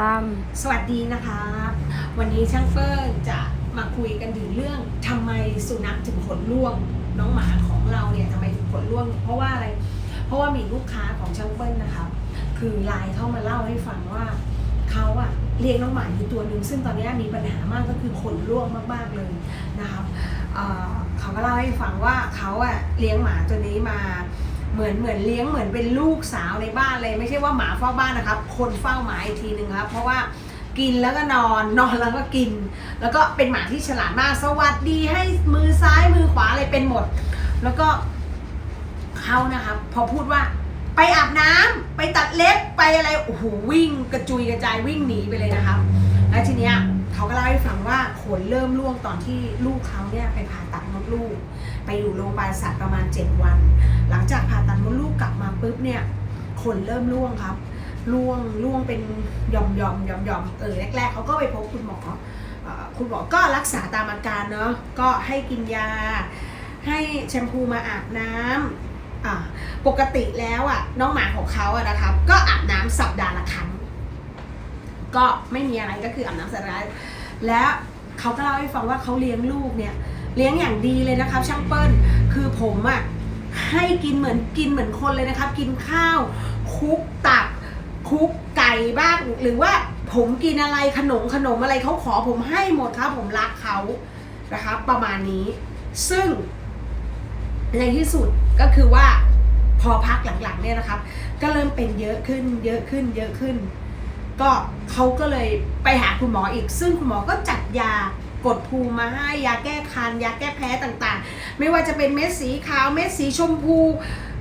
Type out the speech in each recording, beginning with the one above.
ตามสวัสดีนะคะ วันนี้ช่างเฟิร์นจะมาคุยกันถึงเรื่องทำไมสุนัขถึงขนร่วง น้องหมาของเราเนี่ยทำไมถึงขนร่วง เพราะว่าอะไร เพราะว่ามีลูกค้าของช่างเฟิร์นนะคะ คือไลน์เข้ามาเล่าให้ฟังว่าเขาอะเลี้ยงน้องหมาอยู่ตัวหนึ่งซึ่งตอนนี้มีปัญหามากก็คือขนร่วงมากๆเลยนะครับเเขาก็เล่าให้ฟังว่าเขาอะเลี้ยงหมาตัวนี้มา เหมือนเหมือนเลี้ยงเหมือนเป็นลูกสาวในบ้านเลย ไม่ใช่ว่าหมาเฝ้าบ้านนะครับ คนเฝ้าหมาอีกทีหนึ่งครับ เพราะว่ากินแล้วก็นอนนอนแล้วก็กิน แล้วก็เป็นหมาที่ฉลาดมากสวัสดีให้มือซ้ายมือขวาอะไรเป็นหมด แล้วก็เขานะครับ พอพูดว่าไปอาบน้ำไปตัดเล็บไปอะไรโอ้โหวิ่งกระจุยกระจายวิ่งหนีไปเลยนะครับ แล้วทีเนี้ยเขาก็เล่าให้ฟังว่าขนเริ่มร่วงตอนที่ลูกเขาเนี่ยไปผ่าตัดมดลูก ไปอยู่โรงพยาบาลสัตว์ประมาณ 7 วัน หลังจากผ่า ปุ๊บเนี่ยขนเริ่มร่วงครับร่วงร่วงเป็นหย่อมหย่อมหย่อมหย่อมเออแรกๆเขาก็ไปพบคุณหมออคุณหมอก็รักษาตามอาการเนาะก็ให้กินยา ให้แชมพูมาอาบน้ำอ่าปกติแล้วอะน้องหมาของเขาอะนะครับ ก็อาบน้ำสัปดาห์ละครั้ง ก็ไม่มีอะไรก็คืออาบน้ำสัปดาห์แล้วเขาก็เล่าให้ฟังว่าเขาเลี้ยงลูกเนี่ยเลี้ยงอย่างดีเลยนะครับช่างเปิ้ลคือผมอะ่ะ ให้กินเหมือนกินเหมือนคนเลยนะครับ กินข้าวคุกตับคุกไก่บ้างหรือว่าผมกินอะไรขนมขนมอะไรเขาขอผมให้หมดครับผมรักเขานะครับประมาณนี้ ซึ่งในที่สุดก็คือว่าพอพักหลังๆเนี่ยนะครับ ก็เริ่มเป็นเยอะขึ้น เยอะขึ้น เยอะขึ้น ก็เขาก็เลยไปหาคุณหมออีก ซึ่งคุณหมอก็จัดยา กดภูมิมาให้ยาแก้คันยาแก้แพ้ต่างๆ ไม่ว่าจะเป็นเม็ดสีขาวเม็ดสีชมพู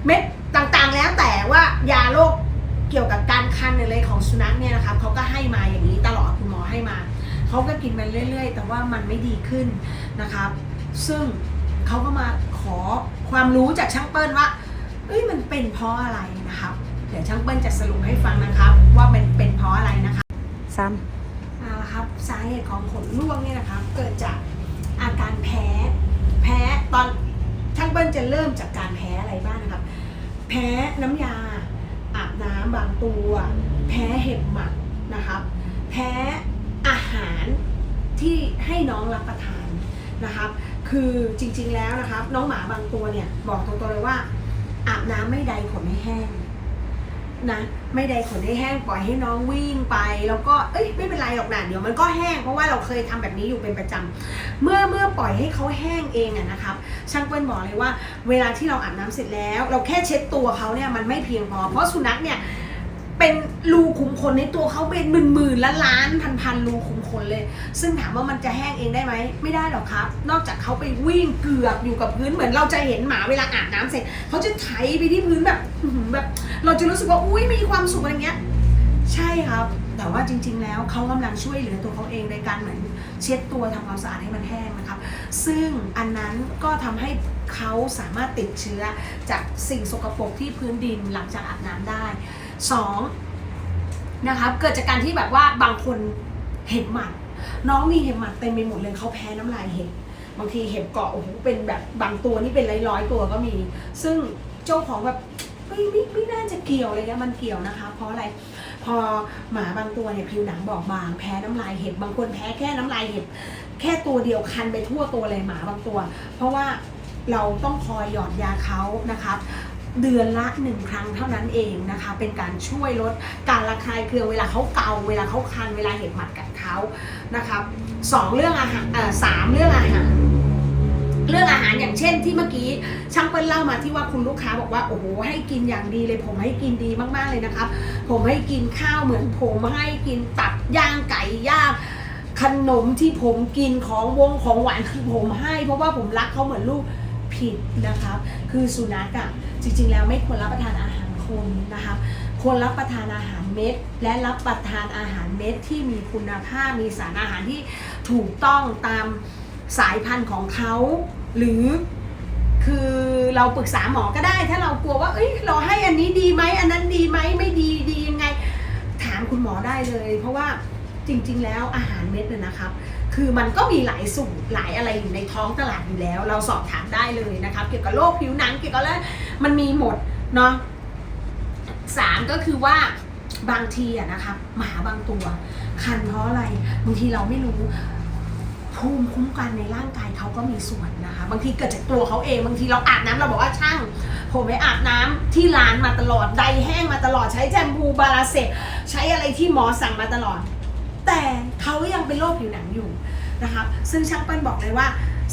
เม็ดต่างๆ แล้วแต่ว่ายาโรคเกี่ยวกับการคันอะไรของสุนัขเนี่ยนะครับเขาก็ให้มาอย่างนี้ตลอดคุณหมอให้มาเขาก็กินมันเรื่อย ๆ แต่ว่ามันไม่ดีขึ้นนะครับซึ่งเขาก็มาขอความรู้จากช่างเปิ้ลว่าเอ้ยมันเป็นเพราะอะไรนะครับ เดี๋ยวช่างเปิ้ลจะสรุปให้ฟังนะครับ ว่ามันเป็นเพราะอะไรนะคะ ซ้เอาละครับ สาเหตุของขนร่วงเนี่ยนะครับ เกิดจากอาการแพ้ แพ้ตอนช่างเปิ้ลจะเริ่มจากการแพ้อะไรบ้างนะครับ แพ้น้ำยาอาบน้ำบางตัว แพ้เห็บหมัดนะครับ แพ้อาหารที่ให้น้องรับประทานนะครับ คือจริงๆแล้วนะครับ น้องหมาบางตัวเนี่ยบอกตรงๆเลยว่า อาบน้ำไม่ใดขนให้แห้ง นะไม่ได้ขนให้แห้งปล่อยให้น้องวิ่งไป แล้วก็เอ้ยไม่เป็นไรหรอกนะเดี๋ยวมันก็แห้งเพราะว่าเราเคยทำแบบนี้อยู่เป็นประจำเมื่อเมื่อปล่อยให้เขาแห้งเองอะนะครับช่างเปิ้ลบอกเลยว่า เวลาที่เราอาบน้ำเสร็จแล้ว เราแค่เช็ดตัวเขาเนี่ยมันไม่เพียงพอเพราะสุนัขเนี่ย เป็นรูขุมขนในตัวเขาเป็นหมื่นหมื่นล้านล้านพันพันรูขุมขนเลย ซึ่งถามว่ามันจะแห้งเองได้ไหมไม่ได้หรอกครับ นอกจากเขาไปวิ่งเกือกอยู่กับพื้นเหมือนเราจะเห็นหมาเวลาอาบน้ำเสร็จเขาจะไถไปที่พื้นแบบแบบ เราจะรู้สึกว่าอุ้ยมีความสุขอะไรเงี้ย ใช่ครับ แต่ว่าจริง ๆ แล้วเขากำลังช่วยเหลือตัวเขาเองในการเหมือนเช็ดตัวทำความสะอาดให้มันแห้งนะครับ ซึ่งอันนั้นก็ทำให้เขาสามารถติดเชื้อจากสิ่งสกปรกที่พื้นดินหลังจากอาบน้ำได้ สองนะครับเกิดจากการที่แบบว่าบางคนเห็บหมัดน้องมีเห็บหมัดเต็มไปหมดเลยเขาแพ้น้ำลายเห็บบางทีเห็บเกาะโอ้โหเป็นแบบบางตัวนี่เป็นร้อยๆตัวก็มี ซึ่งเจ้าของแบบเฮ้ยไม่ไม่น่าจะเกี่ยวอะไรเงี้ยมันเกี่ยวนะคะ เพราะอะไรพอหมาบางตัวเนี่ยผิวหนังบอบบางแพ้น้ำลายเห็บบางคนแพ้แค่น้ำลายเห็บแค่ตัวเดียวคันไปทั่วตัวเลยหมาบางตัว เพราะว่าเราต้องคอยหยอดยาเขานะครับ เดือนละหนึ่งครั้งเท่านั้นเองนะคะ เป็นการช่วยลดการระคายเคืองเวลาเขาเกาเวลาเขาคันเวลาเห็บหมัดกัดเขานะครับสองเรื่องอาหารสามเรื่องอาหารเรื่องอาหารอย่างเช่นที่เมื่อกี้ช่างเปิ้ลเล่ามาที่ว่าคุณลูกค้าบอกว่าโอ้โหให้กินอย่างดีเลยผมให้กินดีมากๆเลยนะครับ ผมให้กินข้าวเหมือนผมให้กินตับย่างไก่ย่างขนมที่ผมกินของวงของหวานคือผมให้ เพราะว่าผมรักเขาเหมือนลูก ผิดนะครับคือสุนัขอะจริงๆ แล้วไม่ควรรับประทานอาหารคนนะครับควรรับประทานอาหารเม็ด และรับประทานอาหารเม็ดที่มีคุณภาพมีสารอาหารที่ถูกต้องตามสายพันธุ์ของเขาหรือคือเราปรึกษาหมอก็ได้ ถ้าเรากลัวว่าเอ้ยเราให้อันนี้ดีไหมอันนั้นดีไหมไม่ดีดียังไง ถามคุณหมอได้เลย เพราะว่าจริง ๆ แล้วอาหารเม็ดเนี่ยนะครับ คือมันก็มีหลายสูตรหลายอะไรอยู่ในท้องตลาดอยู่แล้ว เราสอบถามได้เลยนะครับเกี่ยวกับโรคผิวหนังเกี่ยวกับอะไรมันมีหมดเนาะสามก็คือว่าบางทีอะนะครับหมาบางตัว คันเพราะอะไรบางทีเราไม่รู้ภูมิคุ้มกันในร่างกายเขาก็มีส่วนนะคะ บางทีเกิดจากตัวเขาเองบางทีเราอาบน้ำเราบอกว่าช่าง ผมไปอาบน้ำที่ร้านมาตลอดไดแห้งมาตลอดใช้แชมพูบาลาเซตใช้อะไรที่หมอสั่งมาตลอด แต่เขายังเป็นโรคผิวหนังอยู่นะครับซึ่งช่างเปิ้ลบอกเลยว่า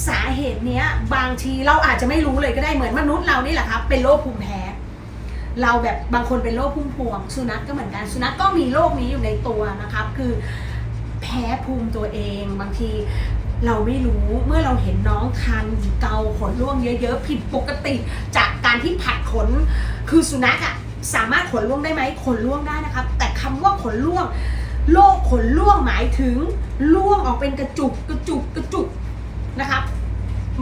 สาเหตุเนี้ยบางทีเราอาจจะไม่รู้เลยก็ได้เหมือนมนุษย์เรานี่แหละครับเป็นโรคภูมิแพ้ เราแบบบางคนเป็นโรคพุ่มพวง สุนัขก็เหมือนกันสุนัขก็มีโรคนี้อยู่ในตัวนะครับคือแพ้ภูมิตัวเองบางทีเราไม่รู้เมื่อเราเห็นน้องคันเกาขนร่วงเยอะๆผิดปกติ จากการที่ผัดขนคือสุนัขอะสามารถขนร่วงได้ไหมขนร่วงได้นะครับ แต่คำว่าขนร่วง โรคขนร่วงหมายถึงร่วงออกเป็นกระจุกกระจุกกระจุกนะครับ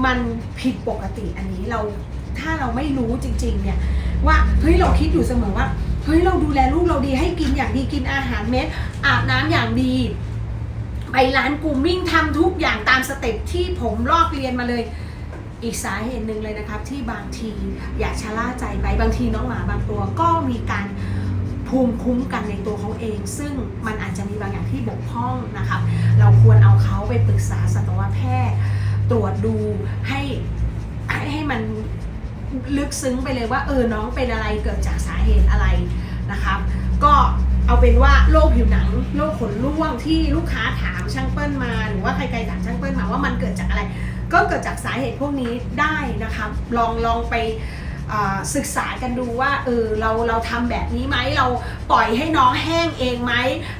มันผิดปกติอันนี้เราถ้าเราไม่รู้จริง ๆ เนี่ย ว่าเฮ้ยเราคิดอยู่เสมอว่าเฮ้ยเราดูแลลูกเราดีให้กินอย่างดีกินอาหารเม็ดอาบน้ำอย่างดี ไปร้านกูมิ่งทำทุกอย่างตามสเต็ปที่ผมลอกเรียนมาเลย อีกสาเหตุหนึ่งเลยนะครับ ที่บางทีอย่าชะล่าใจไปบางทีน้องหมาบางตัวก็มีการ ภูมิคุ้มกันในตัวเขาเอง ซึ่งมันอาจจะมีบางอย่างที่บกพร่องนะครับเราควรเอาเขาไปปรึกษาสัตวแพทย์ ตรวจดูให้ให้ให้มันลึกซึ้งไปเลยว่าเออน้องเป็นอะไรเกิดจากสาเหตุอะไรนะครับก็เอาเป็นว่าโรคผิวหนังโรคขนร่วงที่ลูกค้าถามช่างเปิ้ลมา หรือว่าใครๆถามช่างเปิ้ลมาว่ามันเกิดจากอะไร ก็เกิดจากสาเหตุพวกนี้ได้นะครับลองลองไป ศึกษากันดูว่าเออเราเราทำแบบนี้ไหมเราปล่อยให้น้องแห้งเองไหม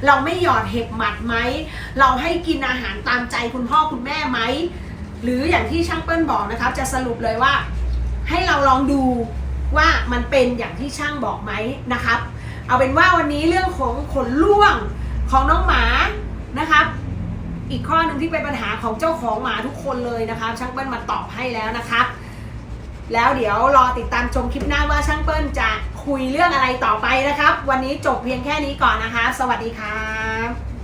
เราไม่หยอดเห็บหมัดไหมเราให้กินอาหารตามใจคุณพ่อคุณแม่ไหมหรืออย่างที่ช่างเปิ้ลบอกนะครับ จะสรุปเลยว่า ให้เราลองดูว่ามันเป็นอย่างที่ช่างบอกไหมนะครับ เอาเป็นว่าวันนี้เรื่องของขนร่วงของน้องหมานะครับอีกข้อหนึ่งที่เป็นปัญหาของเจ้าของหมาทุกคนเลยนะครับช่างเปิ้ลมาตอบให้แล้วนะครับ แล้วเดี๋ยวรอติดตามชมคลิปหน้าว่าช่างเปิ้ลจะคุยเรื่องอะไรต่อไปนะครับ วันนี้จบเพียงแค่นี้ก่อนนะคะ สวัสดีครับ